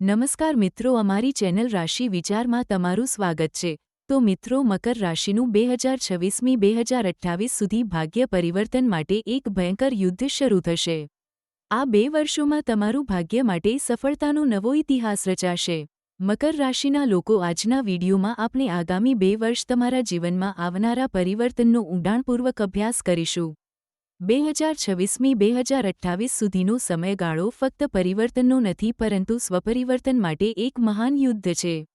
નમસ્કાર મિત્રો, અમારી ચેનલ રાશિ વિચારમાં તમારું સ્વાગત છે. તો મિત્રો, મકર રાશિનું બે હજાર છવ્વીસમી, બે હજાર અઠ્ઠાવીસ સુધી ભાગ્ય પરિવર્તન માટે એક ભયંકર યુદ્ધ શરૂ થશે. આ બે વર્ષોમાં તમારું ભાગ્ય માટે સફળતાનો નવો ઇતિહાસ રચાશે. મકર રાશિના લોકો, આજના વિડીયોમાં આપણે આગામી બે વર્ષ તમારા જીવનમાં આવનારા પરિવર્તનનો ઊંડાણપૂર્વક અભ્યાસ કરીશું. બે હજાર છવ્વીસમી બે હજાર અઠ્ઠાવીસ સુધીનો સમયગાળો ફક્ત પરિવર્તનનો નથી પરંતુ સ્વપરિવર્તન માટે એક મહાન યુદ્ધ છે.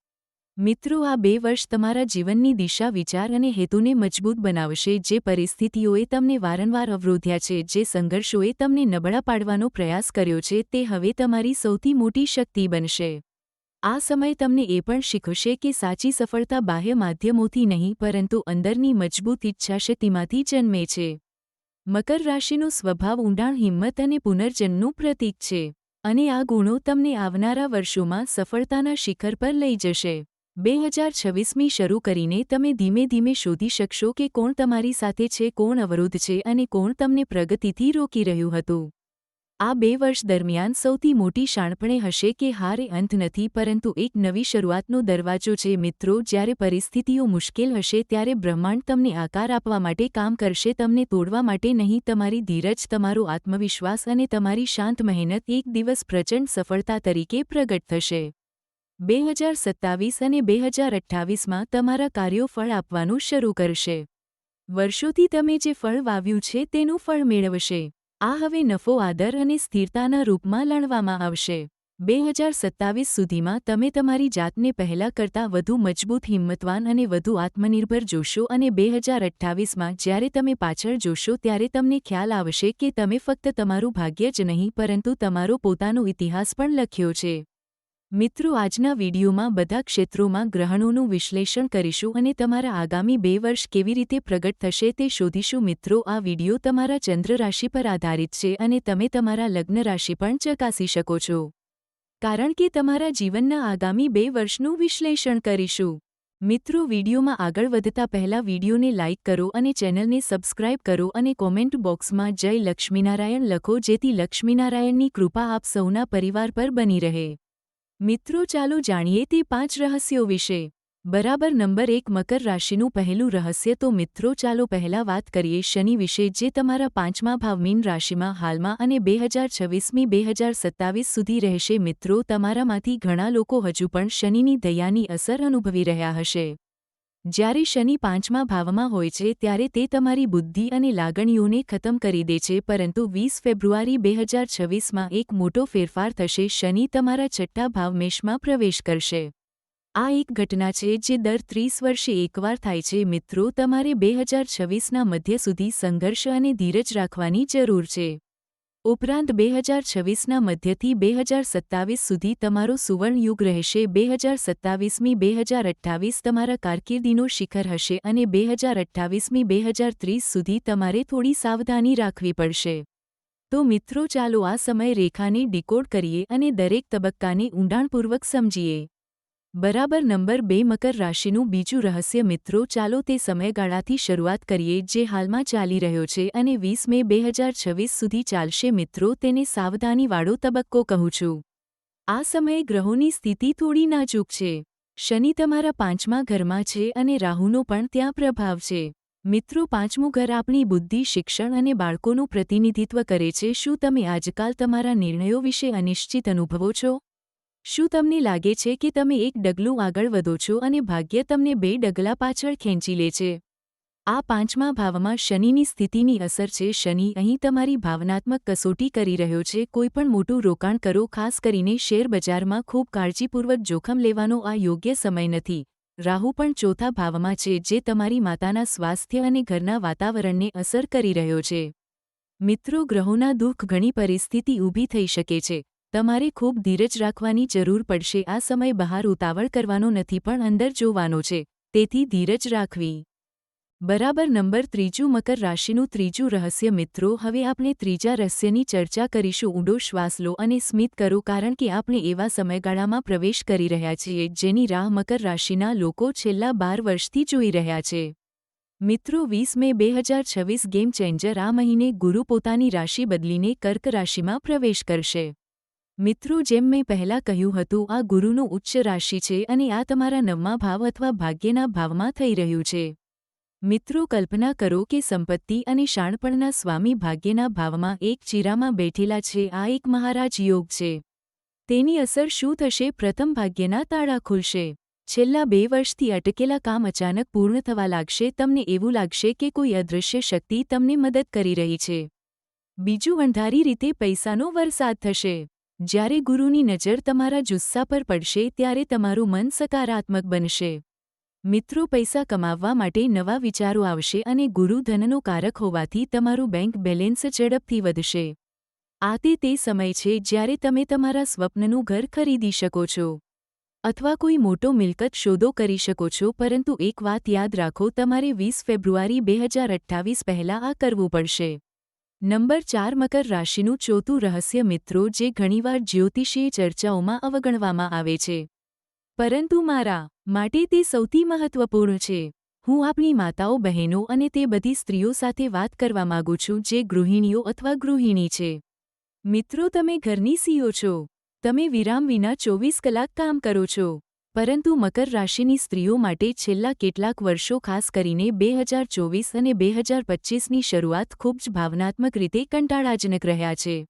મિત્રો, આ બે વર્ષ તમારા જીવનની દિશા, વિચાર અને હેતુને મજબૂત બનાવશે, જે પરિસ્થિતિઓએ તમને વારંવાર અવરોધ્યા છે, જે સંઘર્ષોએ તમને નબળા પાડવાનો પ્રયાસ કર્યો છે, તે હવે તમારી સૌથી મોટી શક્તિ બનશે. આ સમય તમને એ પણ શીખવશે કે સાચી સફળતા બાહ્ય માધ્યમોથી નહીં, પરંતુ અંદરની મજબૂત ઇચ્છાશક્તિમાંથી જન્મે છે. મકર રાશિનો સ્વભાવ ઊંડાણ, હિંમત અને પુનર્જન્મનું પ્રતીક છે અને આ ગુણો તમને આવનારા વર્ષોમાં સફળતાના શિખર પર લઈ જશે. બે હજાર છવ્વીસમી શરૂ કરીને તમે ધીમે ધીમે શોધી શકશો કે કોણ તમારી સાથે છે, કોણ અવરોધ છે અને કોણ તમને પ્રગતિથી રોકી રહ્યું હતું. આ બે વર્ષ દરમિયાન સૌથી મોટી શાણપણે હશે કે હાર અંત નથી, પરંતુ એક નવી શરૂઆતનો દરવાજો છે. મિત્રો, જ્યારે પરિસ્થિતિઓ મુશ્કેલ હશે, ત્યારે બ્રહ્માંડ તમને આકાર આપવા માટે કામ કરશે, તમને તોડવા માટે નહીં. તમારી ધીરજ, તમારો આત્મવિશ્વાસ અને તમારી શાંત મહેનત એક દિવસ પ્રચંડ સફળતા તરીકે પ્રગટ થશે. બે હજાર સત્તાવીસ અને બે હજાર અઠ્ઠાવીસમાં તમારા કાર્યો ફળ આપવાનું શરૂ કરશે. વર્ષોથી તમે જે ફળ વાવ્યું છે, તેનું ફળ મેળવશે. આ હવે નફો, આદર અને સ્થિરતાના રૂપમાં લણવામાં આવશે. બે હજાર સત્તાવીસ સુધીમાં તમે તમારી જાતને પહેલા કરતાં વધુ મજબૂત, હિંમતવાન અને વધુ આત્મનિર્ભર જોશો અને બે હજાર અઠ્ઠાવીસમાં જ્યારે તમે પાછળ જોશો ત્યારે તમને ખ્યાલ આવશે કે તમે ફક્ત તમારું ભાગ્ય જ નહીં, પરંતુ તમારો પોતાનો ઇતિહાસ પણ લખ્યો છે. મિત્રો, આજના વિડીયોમાં બધા ક્ષેત્રોમાં ગ્રહણોનું વિશ્લેષણ કરીશું અને તમારા આગામી બે વર્ષ કેવી રીતે પ્રગટ થશે તે શોધીશું. મિત્રો, આ વીડિયો તમારા ચંદ્ર રાશિ પર આધારિત છે અને તમે તમારા લગ્ન રાશિ પણ ચકાસી શકો છો. કારણ કે તમારા જીવનના આગામી બે વર્ષનું વિશ્લેષણ કરીશું. મિત્રો, વિડીયોમાં આગળ વધતા પહેલા વિડીયોને લાઇક કરો અને ચેનલને સબસ્ક્રાઇબ કરો અને કોમેન્ટ બોક્સમાં જય લક્ષ્મીનારાયણ લખો જેથી લક્ષ્મીનારાયણની કૃપા આપ સૌના પરિવાર પર બની રહે. મિત્રો, ચાલો જાણીએ તે પાંચ રહસ્યો વિશે. બરાબર નંબર એક, મકર રાશિનું પહેલું રહસ્ય. તો મિત્રો, ચાલો પહેલા વાત કરીએ શનિ વિશે, જે તમારા પાંચમા ભાવ મીન રાશિમાં, હાલમાં અને બે હજાર છવ્વીસમી, બે હજાર સત્તાવીસ સુધી રહેશે. મિત્રો, તમારામાંથી ઘણા લોકો હજુ પણ શનિની દયાની અસર અનુભવી રહ્યા હશે. જ્યારે શનિ પાંચમા ભાવમાં હોય છે, ત્યારે તે તમારી બુદ્ધિ અને લાગણીઓને ખતમ કરી દે છે, પરંતુ વીસ ફેબ્રુઆરી બે હજાર છવ્વીસમાં એક મોટો ફેરફાર થશે, શનિ તમારા છઠ્ઠા ભાવમેશમાં પ્રવેશ કરશે. આ એક ઘટના છે, જે દર ત્રીસ વર્ષે એકવાર થાય છે. મિત્રો, તમારે બે હજાર છવ્વીસના મધ્ય સુધી સંઘર્ષ અને ધીરજ રાખવાની જરૂર છે. ઉપરાંત બે હજાર છવ્વીસના મધ્યથી બે હજાર સત્તાવીસ સુધી તમારો સુવર્ણયુગ રહેશે. બે હજાર સત્તાવીસમી, બે હજાર અઠ્ઠાવીસ તમારા કારકિર્દીનો શિખર હશે અને બે હજાર અઠ્ઠાવીસમી, બે હજાર ત્રીસ સુધી તમારે થોડી સાવધાની રાખવી પડશે. તો મિત્રો ચાલો આ સમય રેખાને ડીકોડ કરીએ અને દરેક તબક્કાને ઊંડાણપૂર્વક સમજીએ. બરાબર નંબર બે મકર રાશિનું બીજું રહસ્ય મિત્રો, ચાલો તે સમયગાળાથી શરૂઆત કરીએ જે હાલમાં ચાલી રહ્યો છે અને વીસ મે બે હજાર છવ્વીસ સુધી ચાલશે મિત્રો, તેને સાવધાનીવાળો તબક્કો કહું છું. આ સમયે ગ્રહોની સ્થિતિ થોડી નાજુક છે. શનિ તમારા પાંચમા ઘરમાં છે અને રાહુનો પણ ત્યાં પ્રભાવ છે. મિત્રો, પાંચમું ઘર આપણી બુદ્ધિ, શિક્ષણ અને બાળકોનું પ્રતિનિધિત્વ કરે છે. શું તમે આજકાલ તમારા નિર્ણયો વિશે અનિશ્ચિત અનુભવો છો? શું તમને લાગે છે કે તમે એક ડગલું આગળ વધો છો અને ભાગ્ય તમને બે ડગલા પાછળ ખેંચી લે છે? આ પાંચમા ભાવમાં શનિની સ્થિતિની અસર છે. શનિ અહીં તમારી ભાવનાત્મક કસોટી કરી રહ્યો છે. કોઈપણ મોટું રોકાણ કરો, ખાસ કરીને શેરબજારમાં ખૂબ કાળજીપૂર્વક જોખમ લેવાનો આ યોગ્ય સમય નથી. રાહુ પણ ચોથા ભાવમાં છે, જે તમારી માતાના સ્વાસ્થ્ય અને ઘરના વાતાવરણને અસર કરી રહ્યો છે. મિત્રો, ગ્રહોના દુઃખ ઘણી પરિસ્થિતિ ઊભી થઈ શકે છે. તમારે ખૂબ ધીરજ રાખવાની જરૂર પડશે. આ સમય બહાર ઉતાવળ કરવાનો નથી, પણ અંદર જોવાનો છે. તેથી ધીરજ રાખવી. બરાબર નંબર ત્રીજું, મકર રાશિનું ત્રીજું રહસ્ય. મિત્રો, હવે આપણે ત્રીજા રહસ્યની ચર્ચા કરીશું. ઊંડો શ્વાસ લો અને સ્મિત કરો, કારણ કે આપણે એવા સમયગાળામાં પ્રવેશ કરી રહ્યા છીએ જેની રાહ મકર રાશિના લોકો છેલ્લા બાર વર્ષથી જોઈ રહ્યા છે. મિત્રો, વીસ મે બે હજાર છવ્વીસ ગેમ ચેન્જર આ મહિને ગુરુ પોતાની રાશિ બદલીને કર્ક રાશિમાં પ્રવેશ કરશે. મિત્રો જેમ મેં પહેલા કહ્યું હતું, આ ગુરુનું ઉચ્ચ રાશિ છે અને આ તમારા નવમા ભાવ અથવા ભાગ્યના ભાવમાં થઈ રહ્યું છે. મિત્રો કલ્પના કરો કે સંપત્તિ અને શાણપણના સ્વામી ભાગ્યના ભાવમાં એક ચીરામાં બેઠેલા છે, આ એક મહારાજ યોગ છે. તેની અસર શું થશે? પ્રથમ ભાગ્યના તાળા ખુલશે. છેલ્લા બે વર્ષથી અટકેલા કામ અચાનક પૂર્ણ થવા લાગશે, તમને એવું લાગશે કે કોઈ અદૃશ્ય શક્તિ તમને મદદ કરી રહી છે. બીજું વંધારી રીતે પૈસાનો વરસાદ થશે. જ્યારે ગુરુની નજર તમારા જુસ્સા પર પડશે ત્યારે તમારું મન સકારાત્મક બનશે. મિત્રો, પૈસા કમાવવા માટે નવા વિચારો આવશે અને ગુરુ ધનનો કારક હોવાથી તમારું બેંક બેલેન્સ ઝડપથી વધશે. આ તે તે સમય છે જ્યારે તમે તમારા સ્વપ્નનું ઘર ખરીદી શકો છો. અથવા કોઈ મોટો મિલકત શોધો કરી શકો છો, પરંતુ એક વાત યાદ રાખો, તમારે વીસ ફેબ્રુઆરી બે હજાર અઠ્ઠાવીસ પહેલાં આ કરવું પડશે. નંબર ચાર મકર રાશિનું ચોથું રહસ્ય મિત્રો, જે ઘણીવાર જ્યોતિષીય ચર્ચાઓમાં અવગણવામાં આવે છે. પરંતુ મારા માટે તે સૌથી મહત્વપૂર્ણ છે. હું આપણી માતાઓ, બહેનો અને તે બધી સ્ત્રીઓ સાથે વાત કરવા માગું છું, જે ગૃહિણીઓ અથવા ગૃહિણી છે. મિત્રો, તમે ઘરની સીઓ છો. તમે વિરામ વિના ચોવીસ કલાક કામ કરો છો. પરંતુ મકર રાશિની સ્ત્રીઓ માટે છેલ્લા કેટલાક વર્ષો ખાસ કરીને બે હજાર ચોવીસ અને બે હજાર પચ્ચીસની શરૂઆત ખૂબ જ ભાવનાત્મક રીતે કંટાળાજનક રહ્યા છે.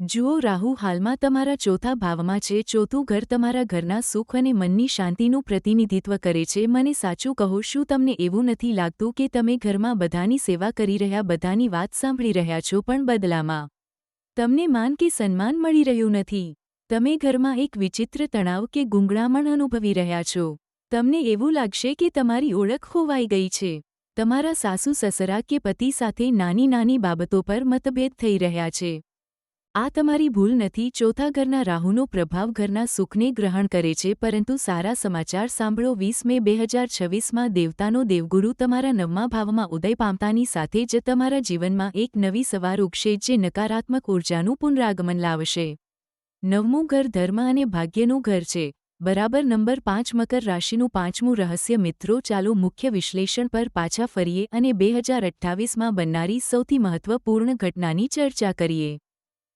જુઓ, રાહુ હાલમાં તમારા ચોથા ભાવમાં છે. ચોથું ઘર તમારા ઘરના સુખ અને મનની શાંતિનું પ્રતિનિધિત્વ કરે છે. મને સાચું કહો, શું તમને એવું નથી લાગતું કે તમે ઘરમાં બધાની સેવા કરી રહ્યા, બધાની વાત સાંભળી રહ્યા છો, પણ બદલામાં? તમને માન કે સન્માન મળી રહ્યું નથી? તમે ઘરમાં એક વિચિત્ર તણાવ કે ગુંગળામણ અનુભવી રહ્યા છો. તમને એવું લાગશે કે તમારી ઓળખ ખોવાઈ ગઈ છે. તમારા સાસુ, સસરા કે પતિ સાથે નાની નાની બાબતો પર મતભેદ થઈ રહ્યા છે. આ તમારી ભૂલ નથી, ચોથા ઘરના રાહુનો પ્રભાવ ઘરના સુખને ગ્રહણ કરે છે, પરંતુ સારા સમાચાર સાંભળો. વીસ મે બે હજાર છવ્વીસમાં દેવતાનો દેવગુરુ તમારા નવમા ભાવમાં ઉદય પામતાની સાથે જ તમારા જીવનમાં એક નવી સવાર ઉગશે, જે નકારાત્મક ઊર્જાનું પુનરાગમન લાવશે. નવમું ઘર ધર્મ અને ભાગ્યનું ઘર છે. બરાબર નંબર પાંચ મકર રાશિનું પાંચમું રહસ્ય મિત્રો ચાલો મુખ્ય વિશ્લેષણ પર પાછા ફરીએ અને બે હજાર અઠ્ઠાવીસમાં બનનારી સૌથી મહત્વપૂર્ણ ઘટનાની ચર્ચા કરીએ.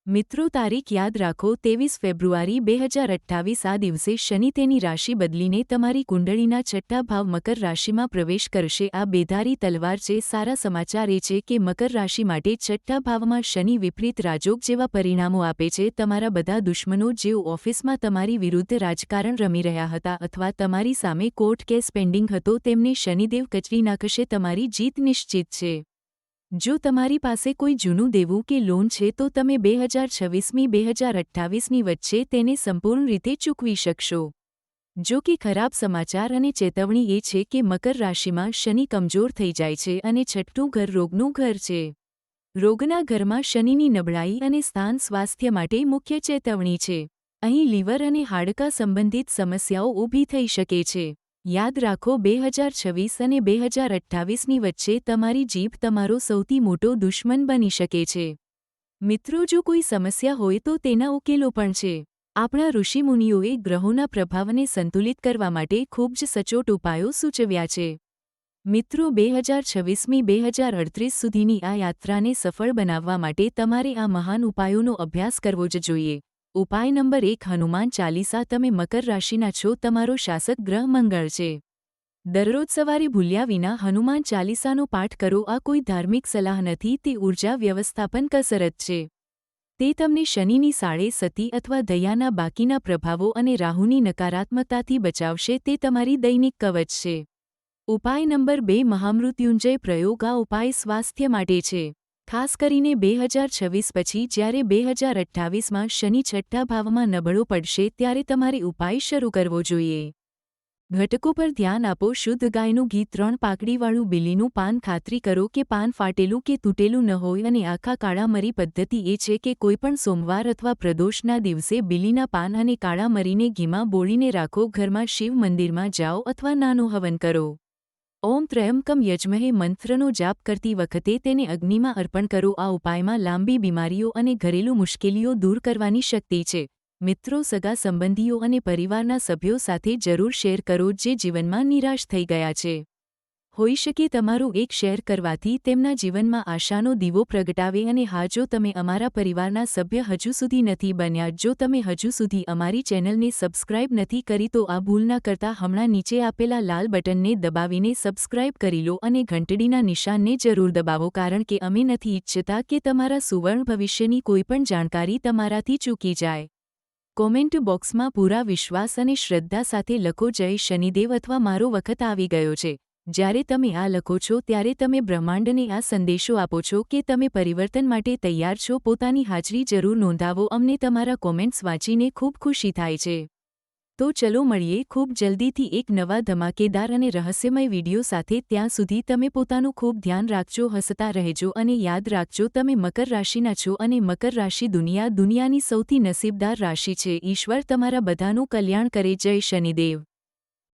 મિત્રો તારીખ યાદ રાખો, ત્રેવીસ ફેબ્રુઆરી બે હજાર અઠ્ઠાવીસ આ દિવસે શનિ તેની રાશિ બદલીને તમારી કુંડળીના છઠ્ઠા ભાવ મકર રાશિમાં પ્રવેશ કરશે. આ બેધારી તલવાર છે, સારા સમાચાર એ છે કે મકર રાશિ માટે છઠ્ઠા ભાવમાં શનિ વિપરીત રાજોગ જેવા પરિણામો આપે છે. તમારા બધા દુશ્મનો જેઓ ઓફિસમાં તમારી વિરુદ્ધ રાજકારણ રમી રહ્યા હતા અથવા તમારી સામે કોર્ટ કેસ પેન્ડિંગ હતો, તેમને શનિદેવ કચરી નાખશે. તમારી જીત નિશ્ચિત છે. જો તમારી પાસે કોઈ જૂનું દેવું કે લોન છે, તો તમે બે હજાર છવ્વીસમી, બે હજાર અઠ્ઠાવીસની વચ્ચે તેને સંપૂર્ણ રીતે ચૂકવી શકશો. જો કે ખરાબ સમાચાર અને ચેતવણી એ છે કે મકર રાશિમાં શનિ કમજોર થઈ જાય છે અને છઠ્ઠું ઘર રોગનું ઘર છે. રોગના ઘરમાં શનિની નબળાઈ અને સ્થાન સ્વાસ્થ્ય માટે મુખ્ય ચેતવણી છે. અહીં લીવર અને હાડકા સંબંધિત સમસ્યાઓ ઊભી થઈ શકે છે. યાદ રાખો, બે હજાર છવ્વીસ અને બે હજાર અઠ્ઠાવીસની વચ્ચે તમારી જીભ તમારો સૌથી મોટો દુશ્મન બની શકે છે. મિત્રો, જો કોઈ સમસ્યા હોય તો તેના ઉકેલો પણ છે. આપણા ઋષિમુનિઓએ ગ્રહોના પ્રભાવને સંતુલિત કરવા માટે ખૂબ જ સચોટ ઉપાયો સૂચવ્યા છે. મિત્રો, બે હજાર છવ્વીસમી, બે હજાર અડત્રીસ સુધીની આ યાત્રાને સફળ બનાવવા માટે તમારે આ મહાન ઉપાયોનો અભ્યાસ કરવો જ જોઈએ. ઉપાય નંબર એક, હનુમાન ચાલીસા, તમે મકર રાશિના છો, તમારો શાસક ગ્રહ મંગળ છે. દરરોજ સવારે ભૂલ્યા વિના હનુમાન ચાલીસાનો પાઠ કરો, આ કોઈ ધાર્મિક સલાહ નથી, તે ઊર્જા વ્યવસ્થાપન કસરત છે. તે તમને શનિની સાડે સતી અથવા દયાના બાકીના પ્રભાવો અને રાહુની નકારાત્મકતાથી બચાવશે, તે તમારી દૈનિક કવચ છે. ઉપાય નંબર બે, મહામૃત્યુંજય પ્રયોગ, આ ઉપાય સ્વાસ્થ્ય માટે છે. ખાસ કરીને બે હજાર છવ્વીસ પછી જ્યારે બે હજાર અઠ્ઠાવીસમાં શનિ છઠ્ઠા ભાવમાં નબળો પડશે ત્યારે તમારે ઉપાય શરૂ કરવો જોઈએ. ઘટકો પર ધ્યાન આપો, શુદ્ધ ગાયનું ઘી, ત્રણ પાકડીવાળું બિલીનું પાન, ખાતરી કરો કે પાન ફાટેલું કે તૂટેલું ન હોય અને આખા કાળા મરી પદ્ધતિ એ છે કે કોઈપણ સોમવાર અથવા પ્રદોષના દિવસે બિલીના પાન અને કાળા મરીને ઘીમાં બોળીને રાખો, ઘરમાં શિવ મંદિરમાં જાઓ અથવા નાનું હવન કરો. ઓમ ત્રયંકમ યજમહે મંત્રનો જાપ કરતી વખતે તેને અગ્નિમાં અર્પણ કરો. આ ઉપાયમાં લાંબી બીમારીઓ અને ઘરેલુ મુશ્કેલીઓ દૂર કરવાની શક્તિ છે. મિત્રો, સગા સંબંધીઓ અને પરિવારના સભ્યો સાથે જરૂર શેર કરો જે જીવનમાં નિરાશ થઈ ગયા છે. હોઈ શકે તમારું એક શેર કરવાથી તેમના જીવનમાં આશાનો દીવો પ્રગટાવે અને હા, જો તમે અમારા પરિવારના સભ્ય હજુ સુધી નથી બન્યા, જો તમે હજુ સુધી અમારી ચેનલને સબસ્ક્રાઇબ નથી કરી, તો આ ભૂલ ના કરતા હમણાં નીચે આપેલા લાલ બટનને દબાવીને સબસ્ક્રાઇબ કરી લો અને ઘંટડીના નિશાનને જરૂર દબાવો, કારણ કે અમે નથી ઈચ્છતા કે તમારા સુવર્ણ ભવિષ્યની કોઈપણ જાણકારી તમારાથી ચૂકી જાય. કોમેન્ટ બોક્સમાં પૂરા વિશ્વાસ અને શ્રદ્ધા સાથે લખો, જય શનિદેવ અથવા મારો વખત આવી ગયો છે. જ્યારે તમે આ લખો છો, ત્યારે તમે બ્રહ્માંડને આ સંદેશો આપો છો કે તમે પરિવર્તન માટે તૈયાર છો. પોતાની હાજરી જરૂર નોંધાવો. અમને તમારા કોમેન્ટ્સ વાંચીને ખૂબ ખુશી થાય છે. તો ચલો મળીએ ખૂબ જલ્દીથી એક નવા ધમાકેદાર અને રહસ્યમય વીડિયો સાથે. ત્યાં સુધી તમે પોતાનું ખૂબ ધ્યાન રાખજો, હસતા રહેજો અને યાદ રાખજો, તમે મકર રાશિના છો અને મકર રાશિ દુનિયા દુનિયાની સૌથી નસીબદાર રાશિ છે. ઈશ્વર તમારા બધાનું કલ્યાણ કરે. જય શનિદેવ.